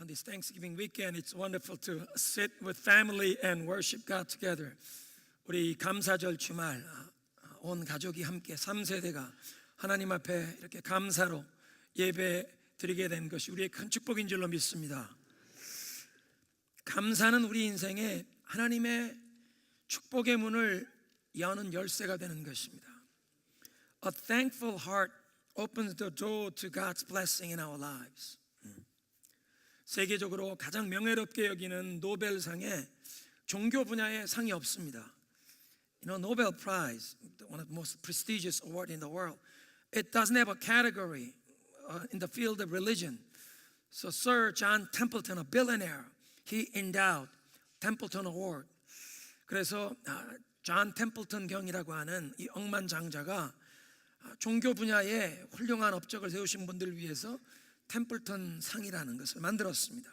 on this Thanksgiving weekend, it's wonderful to sit with family and worship God together. 우리 감사절 주말 아, 온 가족이 함께 3세대가 하나님 앞에 이렇게 감사로 예배 드리게 된 것이 우리의 큰 축복인 줄로 믿습니다. 감사는 우리 인생에 하나님의 축복의 문을 여는 열쇠가 되는 것입니다. A thankful heart opens the door to God's blessing in our lives. 세계적으로 가장 명예롭게 여기는 노벨상에 종교 분야의 상이 없습니다. You know, Nobel Prize, one of the most prestigious award in the world, it doesn't have a category uh, in the field of religion. So Sir John Templeton, a billionaire, he endowed Templeton Award. 그래서 아, 존 템플턴 경이라고 하는 이 억만장자가 아, 종교 분야에 훌륭한 업적을 세우신 분들을 위해서 템플턴 상이라는 것을 만들었습니다.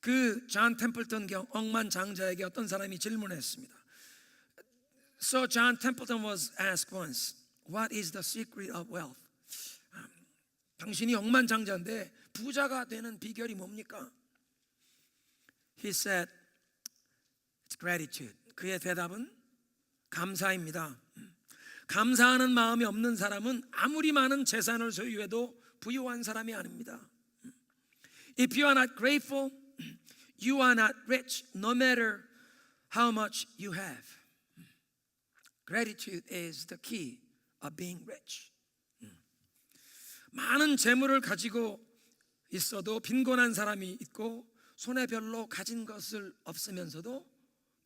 그 존 템플턴 경 억만장자에게 어떤 사람이 질문했습니다. So John Templeton was asked once, "What is the secret of wealth?" 아, 당신이 억만장자인데 부자가 되는 비결이 뭡니까? He said, "It's gratitude." 그의 대답은 감사입니다. 감사하는 마음이 없는 사람은 아무리 많은 재산을 소유해도 부유한 사람이 아닙니다. If you are not grateful, you are not rich, no matter how much you have. Gratitude is the key of being rich. 많은 재물을 가지고 있어도 빈곤한 사람이 있고 손에 별로 가진 것을 없으면서도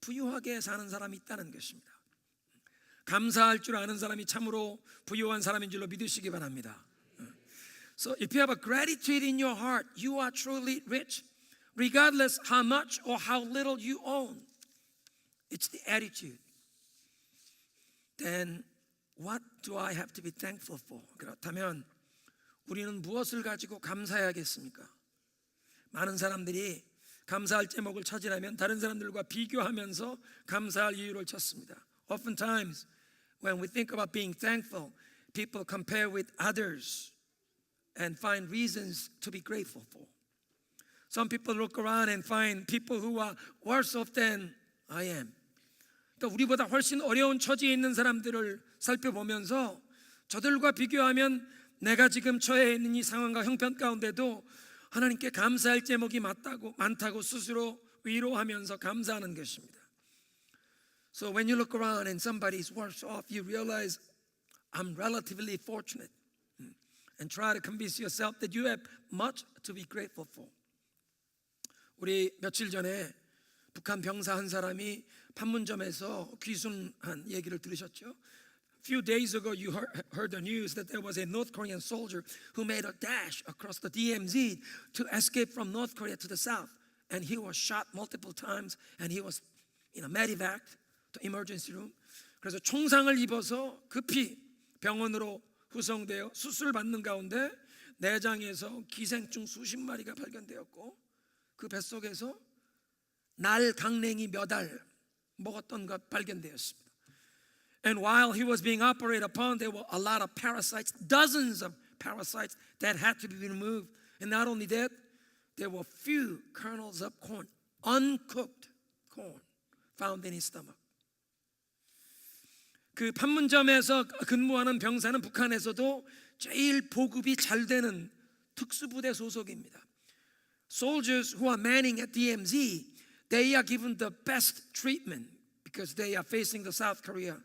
부유하게 사는 사람이 있다는 것입니다. 감사할 줄 아는 사람이 참으로 부유한 사람인 줄로 믿으시기 바랍니다. So if you have a gratitude in your heart, you are truly rich, regardless how much or how little you own. It's the attitude. Then what do I have to be thankful for? 그렇다면 우리는 무엇을 가지고 감사해야겠습니까? 많은 사람들이 감사할 제목을 찾으려면 다른 사람들과 비교하면서 감사할 이유를 찾습니다. Oftentimes, when we think about being thankful, people compare with others And find reasons to be grateful for. Some people look around and find people who are worse off than I am. 그러니까 우리보다 훨씬 어려운 처지에 있는 사람들을 살펴보면서 저들과 비교하면 내가 지금 처해 있는 이 상황과 형편 가운데도 하나님께 감사할 제목이 맞다고 많다고 스스로 위로하면서 감사하는 것입니다. So when you look around and somebody's worse off, you realize I'm relatively fortunate, and try to convince yourself that you have much to be grateful for. 우리 며칠 전에 북한 병사 한 사람이 판문점에서 귀순한 얘기를 들으셨죠? few days ago, you heard, heard the news that there was a North Korean soldier who made a dash across the DMZ to escape from North Korea to the south. And he was shot multiple times and he was in a medevac to emergency room. 그래서 총상을 입어서 급히 병원으로 후송되어 수술 받는 가운데 내장에서 기생충 수십 마리가 발견되었고 그 뱃속에서 날 강냉이 몇 알 먹었던 것 발견되었습니다. And while he was being operated upon, there were a lot of parasites, dozens of parasites that had to be removed. And not only that, there were few kernels of corn, uncooked corn, found in his stomach. 그 판문점에서 근무하는 병사는 북한에서도 제일 보급이 잘 되는 특수부대 소속입니다. Soldiers who are manning at DMZ, they are given the best treatment because they are facing the South Korea.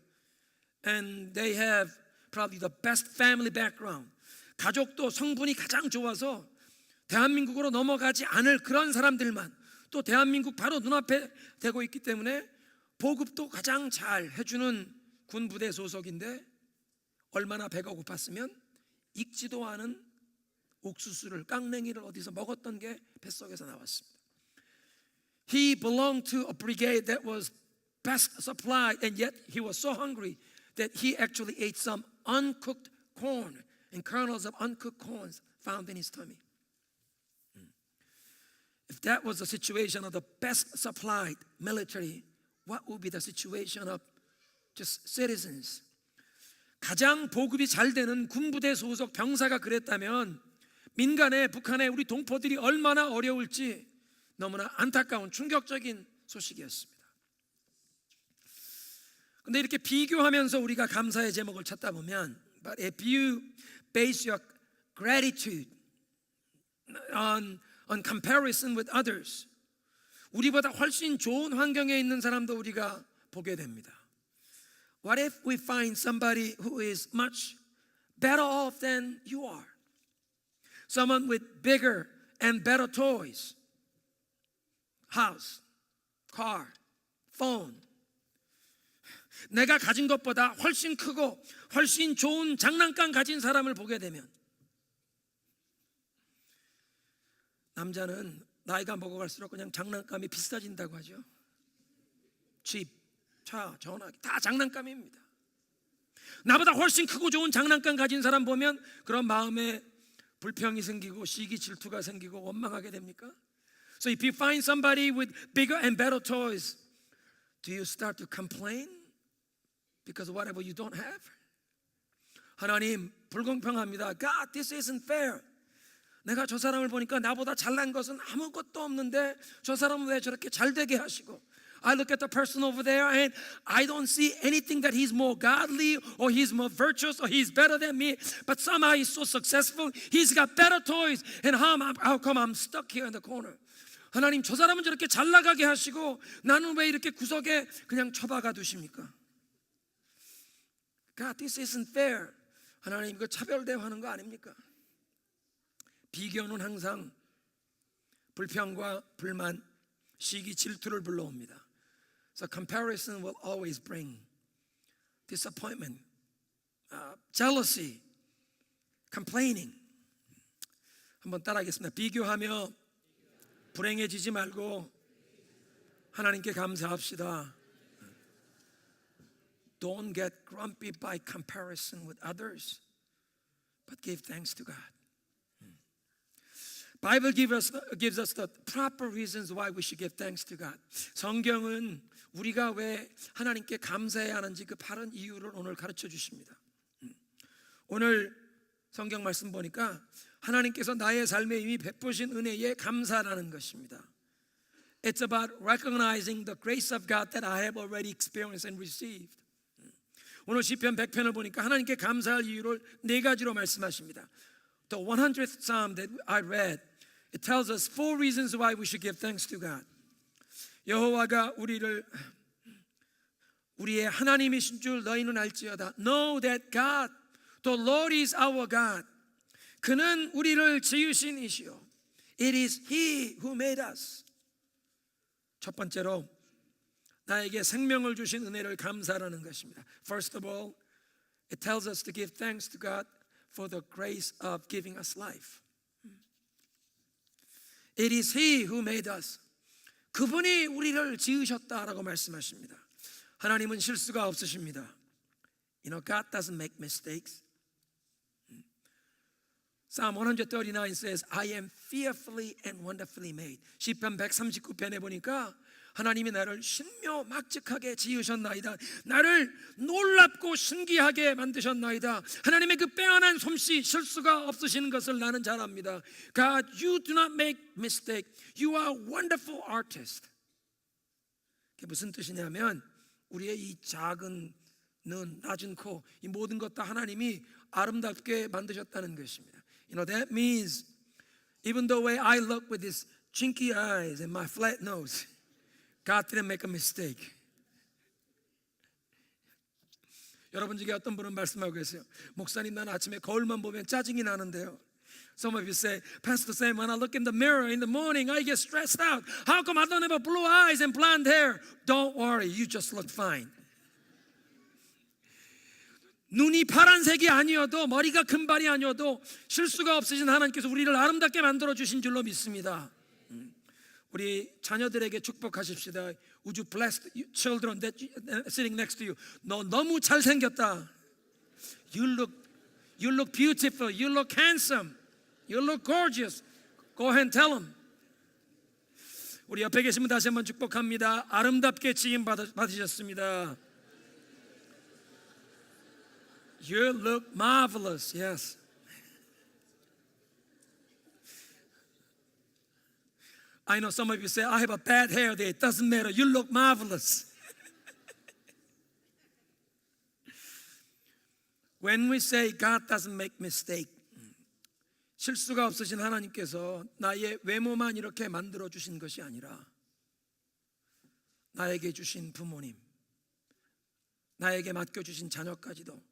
and they have probably the best family background. 가족도 성분이 가장 좋아서 대한민국으로 넘어가지 않을 그런 사람들만 또 대한민국 바로 눈앞에 되고 있기 때문에 보급도 가장 잘 해주는 군부대 소속인데 얼마나 배가 고팠으면 익지도 않은 옥수수를 깡냉이를 어디서 먹었던 게 뱃속에서 나왔습니다. He belonged to a brigade that was best supplied and yet he was so hungry that he actually ate some uncooked corn and kernels of uncooked corns found in his tummy. If that was the situation of the best supplied military, what would be the situation of just citizens? 가장 보급이 잘 되는 군부대 소속 병사가 그랬다면 민간에 북한에 우리 동포들이 얼마나 어려울지 너무나 안타까운 충격적인 소식이었습니다. 근데 이렇게 비교하면서 우리가 감사의 제목을 찾다 보면 but if you base your gratitude on on comparison with others 우리보다 훨씬 좋은 환경에 있는 사람도 우리가 보게 됩니다. What if we find somebody who is much better off than you are? Someone with bigger and better toys. House, car, phone. 내가 가진 것보다 훨씬 크고 훨씬 좋은 장난감 가진 사람을 보게 되면 남자는 나이가 먹어갈수록 그냥 장난감이 비싸진다고 하죠. 집, 차, 전화기 다 장난감입니다. 나보다 훨씬 크고 좋은 장난감 가진 사람 보면 그런 마음에 불평이 생기고 시기 질투가 생기고 원망하게 됩니까? So if you find somebody with bigger and better toys, do you start to complain because whatever you don't have? 하나님 불공평합니다. God, this isn't fair. 내가 저 사람을 보니까 나보다 잘난 것은 아무것도 없는데 저 사람은 왜 저렇게 잘 되게 하시고 I look at the person over there and I don't see anything that he's more godly or he's more virtuous or he's better than me but somehow he's so successful he's got better toys and how, how come I'm stuck here in the corner 하나님 저 사람은 저렇게 잘 나가게 하시고 나는 왜 이렇게 구석에 그냥 처박아 두십니까 God this isn't fair 하나님 이거 차별 대화하는 거 아닙니까 비교는 항상 불평과 불만, 시기, 질투를 불러옵니다. So comparison will always bring disappointment, uh, jealousy, complaining. 한번 따라하겠습니다. 비교하며 불행해지지 말고 하나님께 감사합시다. Don't get grumpy by comparison with others, but give thanks to God. Bible gives us, gives us the proper reasons why we should give thanks to God. 성경은 우리가 왜 하나님께 감사해야 하는지 그 바른 이유를 오늘 가르쳐 주십니다. 음. 오늘 성경 말씀 보니까 하나님께서 나의 삶에 이미 베푸신 은혜에 감사라는 것입니다. It's about recognizing the grace of God that I have already experienced and received. 음. 오늘 시편 100편을 보니까 하나님께 감사할 이유를 네 가지로 말씀하십니다. The 100th Psalm that I read, it tells us four reasons why we should give thanks to God. 여호와가 우리를 우리의 하나님이신 줄 너희는 알지어다. Know that God, the Lord is our God. 그는 우리를 지으신 이시요. It is He who made us. 첫 번째로 나에게 생명을 주신 은혜를 감사하는 것입니다. First of all, it tells us to give thanks to God for the grace of giving us life. It is He who made us. 그분이 우리를 지으셨다라고 말씀하십니다. 하나님은 실수가 없으십니다. You know, God doesn't make mistakes. Psalm 139 says, I am fearfully and wonderfully made. 시편 139편에 보니까 하나님이 나를 신묘 막직하게 지으셨나이다. 나를 놀랍고 신기하게 만드셨나이다. 하나님의 그 빼어난 솜씨 실수가 없으신 것을 나는 잘 압니다. God, you do not make mistake. You are wonderful artist. 그게 무슨 뜻이냐면 우리의 이 작은 눈, 낮은 코, 이 모든 것 다 하나님이 아름답게 만드셨다는 것입니다. You know that means even the way I look with these chinky eyes and my flat nose, God didn't make a mistake. 여러분 중에 어떤 분은 말씀하고 계세요. 목사님 나는 아침에 거울만 보면 짜증이 나는데요. Some of you say, Pastor Sam, when I look in the mirror in the morning, I get stressed out. How come I don't have blue eyes and blonde hair? Don't worry, you just look fine. 눈이 파란색이 아니어도 머리가 금발이 아니어도 실수가 없으신 하나님께서 우리를 아름답게 만들어 주신 줄로 믿습니다. 음. 우리 자녀들에게 축복하십시다. Would you bless the children that sitting next to you? 너 너무 잘 생겼다. You look, you look beautiful. You look handsome. You look gorgeous. Go and tell them. 우리 옆에 계신 분 다시 한번 축복합니다. 아름답게 지임 받으- 받으셨습니다. You look marvelous. Yes. I know some of you say I have a bad hair day. It doesn't matter. You look marvelous. When we say God doesn't make mistake, 실수가 없으신 하나님께서 나의 외모만 이렇게 만들어 주신 것이 아니라 나에게 주신 부모님, 나에게 맡겨 주신 자녀까지도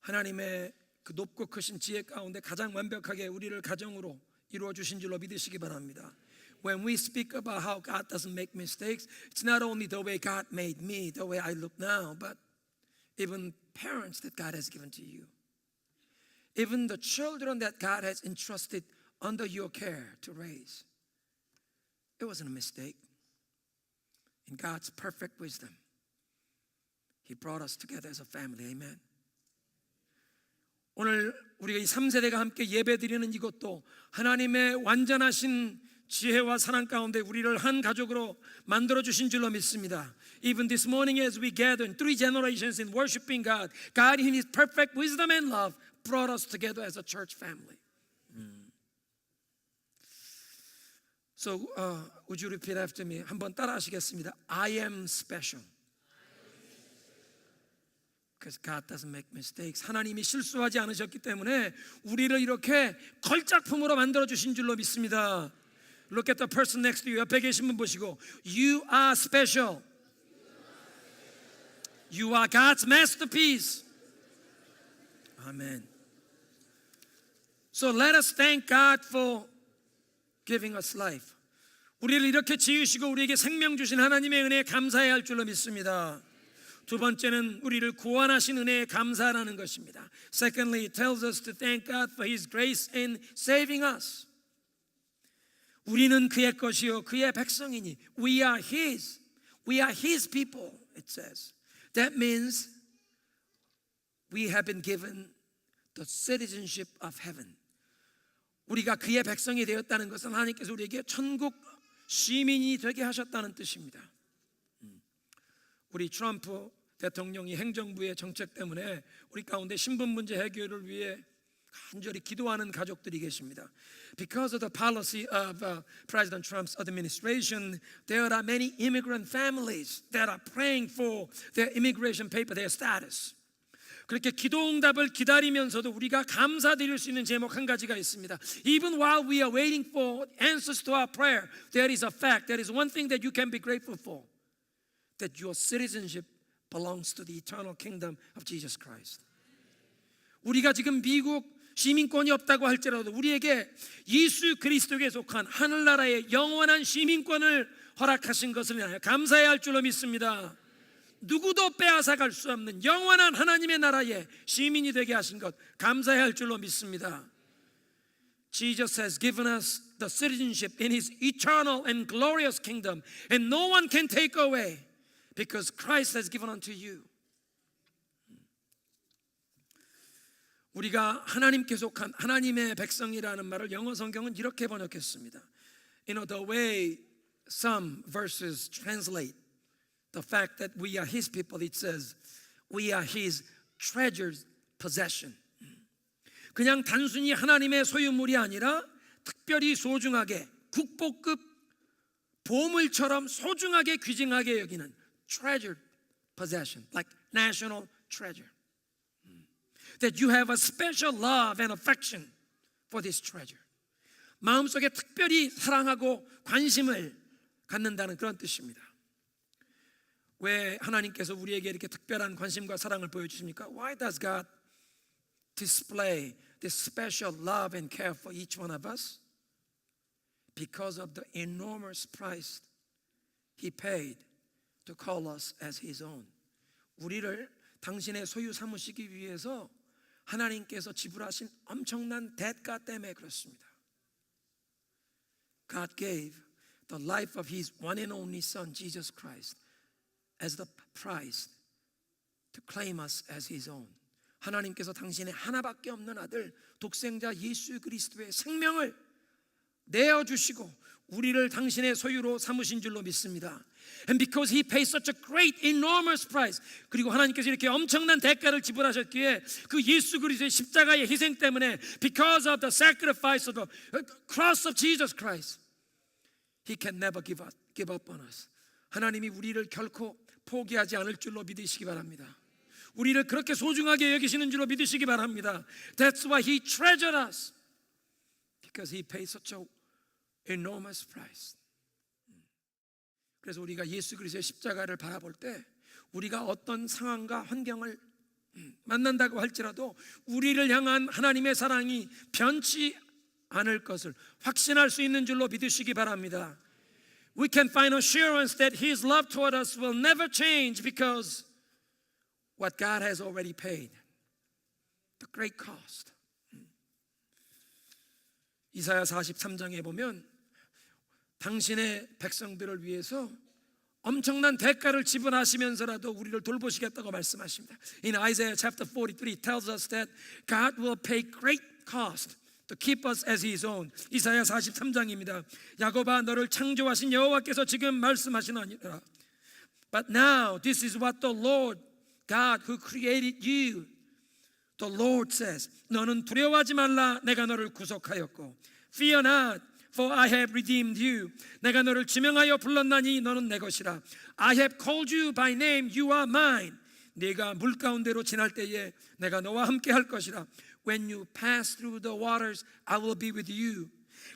하나님의 그 높고 크신 지혜 가운데 가장 완벽하게 우리를 가정으로 이루어 주신 줄로 믿으시기 바랍니다. When we speak about how God doesn't make mistakes, it's not only the way God made me, the way I look now, but even parents that God has given to you. Even the children that God has entrusted under your care to raise. It wasn't a mistake. In God's perfect wisdom, He brought us together as a family. Amen. 오늘 우리가 이 3세대가 함께 예배드리는 이것도 하나님의 완전하신 지혜와 사랑 가운데 우리를 한 가족으로 만들어 주신 줄로 믿습니다. Even this morning as we gather in three generations in worshiping God, God in his perfect wisdom and love brought us together as a church family. 음. So uh, would you repeat after me? 한번 따라 하시겠습니다. I am special. Because God doesn't make mistakes. 하나님이 실수하지 않으셨기 때문에 우리를 이렇게 걸작품으로 만들어 주신 줄로 믿습니다. Look at the person next to you. 옆에 계신 분 보시고 You are special. You are God's masterpiece. Amen. So let us thank God for giving us life. 우리를 이렇게 지으시고 우리에게 생명 주신 하나님의 은혜에 감사해야 할 줄로 믿습니다. 두 번째는 우리를 구원하신 은혜에 감사하라는 것입니다. Secondly, it tells us to thank God for His grace in saving us. 우리는 그의 것이요 그의 백성이니 we are His. We are His people. It says. That means we have been given the citizenship of heaven. 우리가 그의 백성이 되었다는 것은 하나님께서 우리에게 천국 시민이 되게 하셨다는 뜻입니다. 우리 트럼프 대통령이 행정부의 정책 때문에 우리 가운데 신분 문제 해결을 위해 간절히 기도하는 가족들이 계십니다. Because of the policy of uh, President Trump's administration, there are many immigrant families that are praying for their immigration paper, their status. 그렇게 기도응답을 기다리면서도 우리가 감사드릴 수 있는 제목 한 가지가 있습니다. Even while we are waiting for answers to our prayer, there is a fact, there is one thing that you can be grateful for. That your citizenship belongs to the eternal kingdom of Jesus Christ. 우리가 지금 미국 시민권이 없다고 할지라도 우리에게 예수 그리스도에 속한 하늘나라의 영원한 시민권을 허락하신 것을 인하여 감사해야 할 줄로 믿습니다. 누구도 빼앗아 갈 수 없는 영원한 하나님의 나라의 시민이 되게 하신 것 감사해야 할 줄로 믿습니다. Jesus has given us the citizenship in his eternal and glorious kingdom and no one can take away because Christ has given unto you. 우리가 하나님께 속한 하나님의 백성이라는 말을 영어 성경은 이렇게 번역했습니다. You know the way some verses translate the fact that we are his people it says we are his treasured possession. 그냥 단순히 하나님의 소유물이 아니라 특별히 소중하게 국보급 보물처럼 소중하게 귀중하게 여기는 treasured possession like national treasure. That you have a special love and affection for this treasure. 마음속에 특별히 사랑하고 관심을 갖는다는 그런 뜻입니다. 왜 하나님께서 우리에게 이렇게 특별한 관심과 사랑을 보여주십니까? Why does God display this special love and care for each one of us? Because of the enormous price He paid to call us as His own. 우리를 당신의 소유 삼으시기 위해서 하나님께서 지불하신 엄청난 대가 때문에 그렇습니다. God gave the life of His one and only Son, Jesus Christ, as the price to claim us as His own. 하나님께서 당신의 하나밖에 없는 아들, 독생자 예수 그리스도의 생명을 내어 주시고 우리를 당신의 소유로 삼으신 줄로 믿습니다. And because he paid such a great enormous price 그리고 하나님께서 이렇게 엄청난 대가를 지불하셨기에 그 예수 그리스도의 십자가의 희생 때문에 because of the sacrifice of the cross of Jesus Christ He can never give up, give up on us. 하나님이 우리를 결코 포기하지 않을 줄로 믿으시기 바랍니다. 우리를 그렇게 소중하게 여기시는 줄로 믿으시기 바랍니다. That's why He treasured us because He paid such a enormous price. 그래서 우리가 예수 그리스도의 십자가를 바라볼 때 우리가 어떤 상황과 환경을 만난다고 할지라도 우리를 향한 하나님의 사랑이 변치 않을 것을 확신할 수 있는 줄로 믿으시기 바랍니다. We can find assurance that His love toward us will never change because what God has already paid, the great cost. 이사야 43장에 보면 당신의 백성들을 위해서 엄청난 대가를 지불하시면서라도 우리를 돌보시겠다고 말씀하십니다. In Isaiah chapter 43 tells us that God will pay great cost to keep us as his own. 이사야 43장입니다. 야곱아 너를 창조하신 여호와께서 지금 말씀하시나니라. But now this is what the Lord God who created you The Lord says 너는 두려워하지 말라 내가 너를 구속하였고 Fear not for I have redeemed you 내가 너를 지명하여 불렀나니 너는 내 것이라 I have called you by name you are mine 네가 물 가운데로 지날 때에 내가 너와 함께 할 것이라 When you pass through the waters I will be with you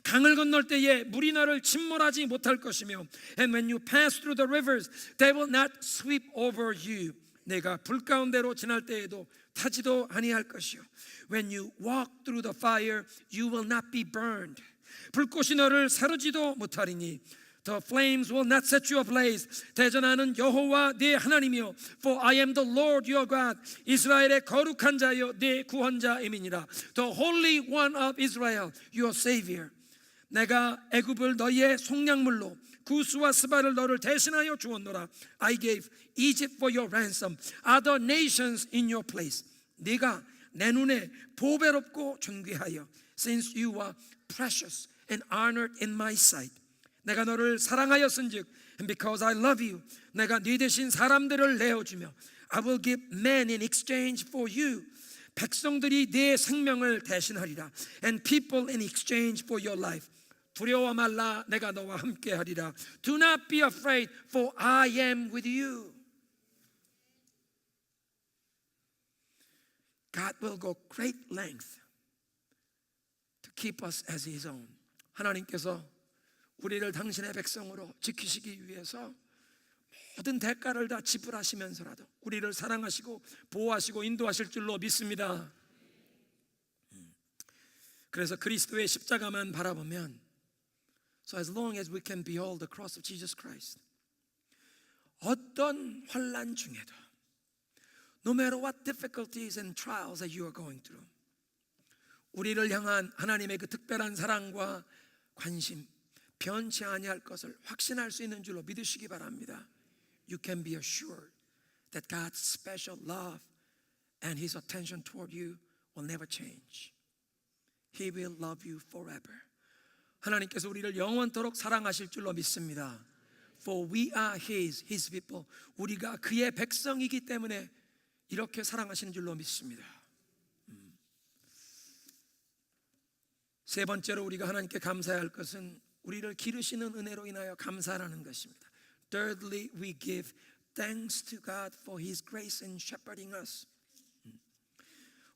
강을 건널 때에 물이 너를 침몰하지 못할 것이며 And when you pass through the rivers they will not sweep over you 내가 불 가운데로 지날 때에도 타지도 아니할 것이요 When you walk through the fire you will not be burned 불꽃이 너를 사르지도 못하리니 The flames will not set you ablaze. 대전하는 여호와 네 하나님이요. For I am the Lord your God. 이스라엘의 거룩한 자여 네 구원자임이니라. The Holy One of Israel, your Savior. 내가 애굽을 너희의 속량물로 구스와 스바를 너를 대신하여 주었노라. I gave Egypt for your ransom. Other nations in your place. 네가 내 눈에 보배롭고 존귀하여. Since you are precious and honored in my sight. 내가 너를 사랑하였은즉 and because I love you 내가 네 대신 사람들을 내어주며 I will give men in exchange for you 백성들이 네 생명을 대신하리라 and people in exchange for your life 두려워 말라 내가 너와 함께 하리라 Do not be afraid for I am with you God will go great length to keep us as his own 하나님께서 우리를 당신의 백성으로 지키시기 위해서 모든 대가를 다 지불하시면서라도 우리를 사랑하시고 보호하시고 인도하실 줄로 믿습니다. 음. 그래서 그리스도의 십자가만 바라보면 So as long as we can behold the cross of Jesus Christ 어떤 환란 중에도 No matter what difficulties and trials that you are going through 우리를 향한 하나님의 그 특별한 사랑과 관심 변치 아니할 것을 확신할 수 있는 줄로 믿으시기 바랍니다. You can be assured that God's special love and his attention toward you will never change. He will love you forever. 하나님께서 우리를 영원토록 사랑하실 줄로 믿습니다. For we are his his people. 우리가 그의 백성이기 때문에 이렇게 사랑하시는 줄로 믿습니다. 세 번째로 우리가 하나님께 감사해야 할 것은 우리를 기르시는 은혜로 인하여 감사하는 것입니다. Thirdly, we give thanks to God for His grace in shepherding us.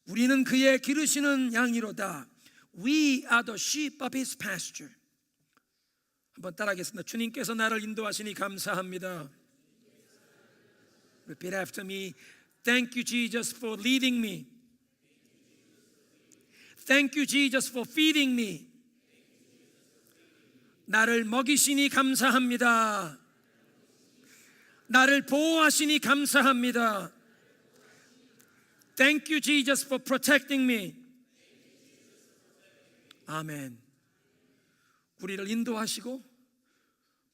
우리는 그의 기르시는 양이로다. We are the sheep of His pasture. 한번 따라하겠습니다. 주님께서 나를 인도하시니 감사합니다. Repeat after me. Thank you, Jesus, for leading me. Thank you, Jesus, for feeding me. 나를 먹이시니 감사합니다. 나를 보호하시니 감사합니다. Thank you, Jesus, for protecting me. 아멘. 우리를 인도하시고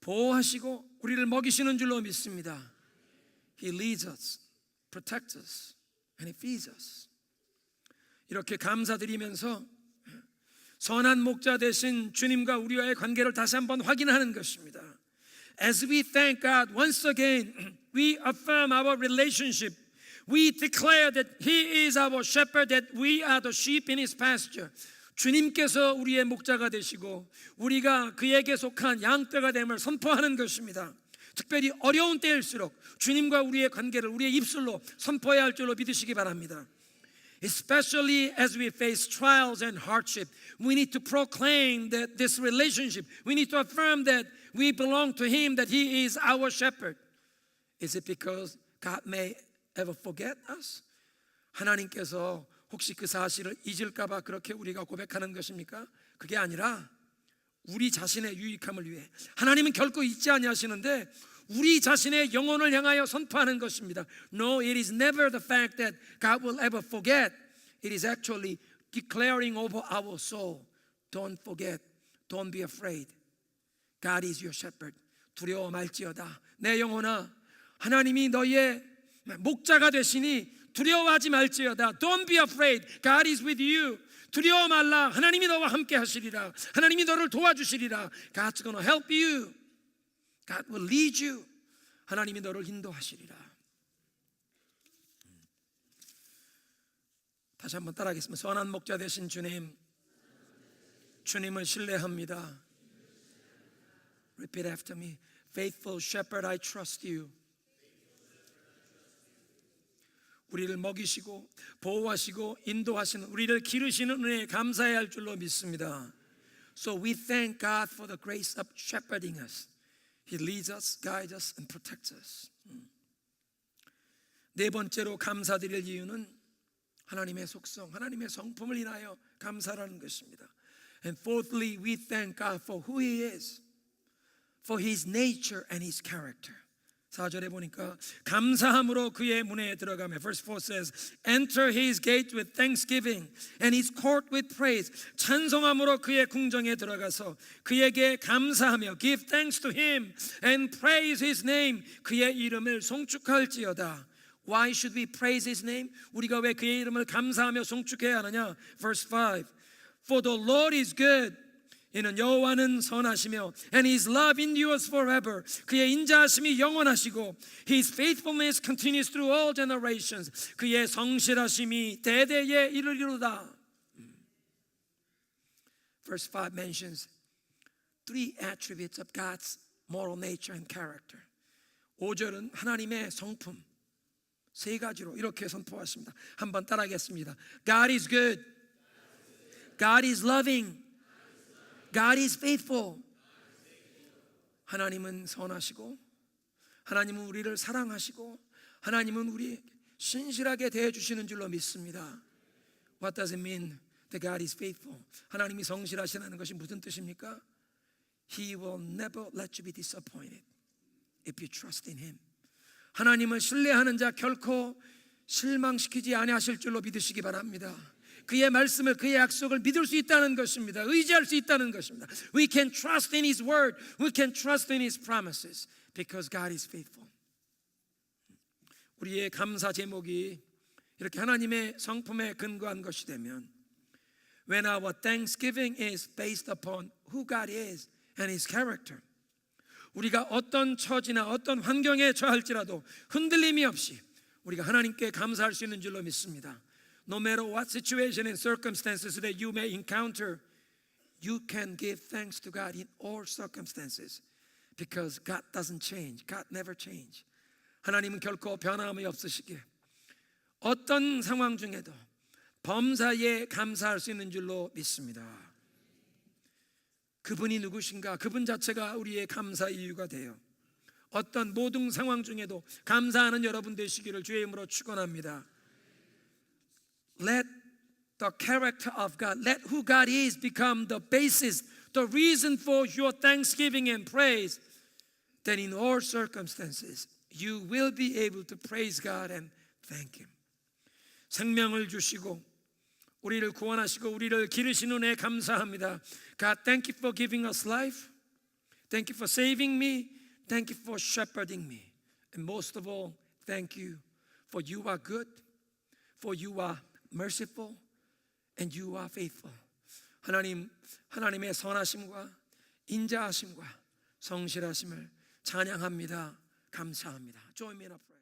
보호하시고 우리를 먹이시는 줄로 믿습니다. He leads us, protects us, and He feeds us. 이렇게 감사드리면서 선한 목자 되신 주님과 우리와의 관계를 다시 한번 확인하는 것입니다. As we thank God once again, we affirm our relationship. We declare that He is our shepherd, that we are the sheep in His pasture. 주님께서 우리의 목자가 되시고 우리가 그에게 속한 양떼가 됨을 선포하는 것입니다. 특별히 어려운 때일수록 주님과 우리의 관계를 우리의 입술로 선포해야 할 줄로 믿으시기 바랍니다. Especially as we face trials and hardship, we need to proclaim that this relationship, we need to affirm that we belong to Him, that He is our shepherd. Is it because God may ever forget us? 하나님께서 혹시 그 사실을 잊을까봐 그렇게 우리가 고백하는 것입니까? 그게 아니라 우리 자신의 유익함을 위해 하나님은 결코 잊지 아니하시는데 우리 자신의 영혼을 향하여 선포하는 것입니다. No, it is never the fact that God will ever forget. It is actually declaring over our soul. Don't forget. Don't be afraid. God is your shepherd. 두려워 말지어다. 내 영혼아, 하나님이 너의 목자가 되시니 두려워하지 말지어다. Don't be afraid. God is with you. 두려워 말라. 하나님이 너와 함께 하시리라. 하나님이 너를 도와주시리라. God's gonna help you. God will lead you. 하나님이 너를 인도하시리라. 다시 한번 따라하겠습니다. 선한 목자 되신 주님, 주님을 신뢰합니다. Repeat after me. Faithful shepherd, I trust you. 우리를 먹이시고 보호하시고 인도하시는 우리를 기르시는 은혜에 감사해야 할 줄로 믿습니다. So we thank God for the grace of shepherding us. He leads us, guides us, and protects us. 음. 네 번째로 감사드릴 이유는 하나님의 속성, 하나님의 성품을 인하여 감사라는 것입니다. And fourthly, we thank God for who He is, for His nature and His character. 4절에 보니까 감사함으로 그의 문에 들어가며 verse 4 says enter his gate with thanksgiving and his court with praise 찬송함으로 그의 궁정에 들어가서 그에게 감사하며 give thanks to him and praise his name 그의 이름을 송축할지어다 Why should we praise his name? 우리가 왜 그의 이름을 감사하며 송축해야 하느냐? Verse 5 For the Lord is good 이는 여호와는 선하시며 and his love endures forever. 그의 인자하심이 영원하시고 his faithfulness continues through all generations. 그의 성실하심이 대대에 이르리로다. Verse 5 mentions three attributes of God's moral nature and character. 5절은 하나님의 성품 세 가지로 이렇게 선포하십니다. 한번 따라하겠습니다. God is good. God is loving. God is faithful. 하나님은 선하시고 하나님은 우리를 사랑하시고 하나님은 우리 신실하게 대해 주시는 줄로 믿습니다. What does it mean that God is faithful? 하나님이 성실하시다는 것이 무슨 뜻입니까? He will never let you be disappointed if you trust in him. 하나님을 신뢰하는 자 결코 실망시키지 아니하실 줄로 믿으시기 바랍니다. 그의 말씀을 그의 약속을 믿을 수 있다는 것입니다. 의지할 수 있다는 것입니다. We can trust in his word. We can trust in his promises because God is faithful. 우리의 감사 제목이 이렇게 하나님의 성품에 근거한 것이 되면 when our thanksgiving is based upon who God is and his character 우리가 어떤 처지나 어떤 환경에 처할지라도 흔들림이 없이 우리가 하나님께 감사할 수 있는 줄로 믿습니다. No matter what situation and circumstances that you may encounter, you can give thanks to God in all circumstances because God doesn't change. God never change. 하나님은 결코 변함이 없으시기에 어떤 상황 중에도 범사에 감사할 수 있는 줄로 믿습니다. 그분이 누구신가? 그분 자체가 우리의 감사 이유가 돼요. 어떤 모든 상황 중에도 감사하는 여러분 되시기를 주의 이름으로 축원합니다. Let the character of God, let who God is become the basis, the reason for your thanksgiving and praise. Then in all circumstances you will be able to praise God and thank him. 생명을 주시고 우리를 구원하시고 우리를 기르시는 애 감사합니다. God, thank you for giving us life. Thank you for saving me. Thank you for shepherding me. And most of all, thank you for you are good, for you are merciful, and you are faithful. 하나님, 하나님의 선하심과 인자하심과 성실하심을 찬양합니다. 감사합니다. A prayer.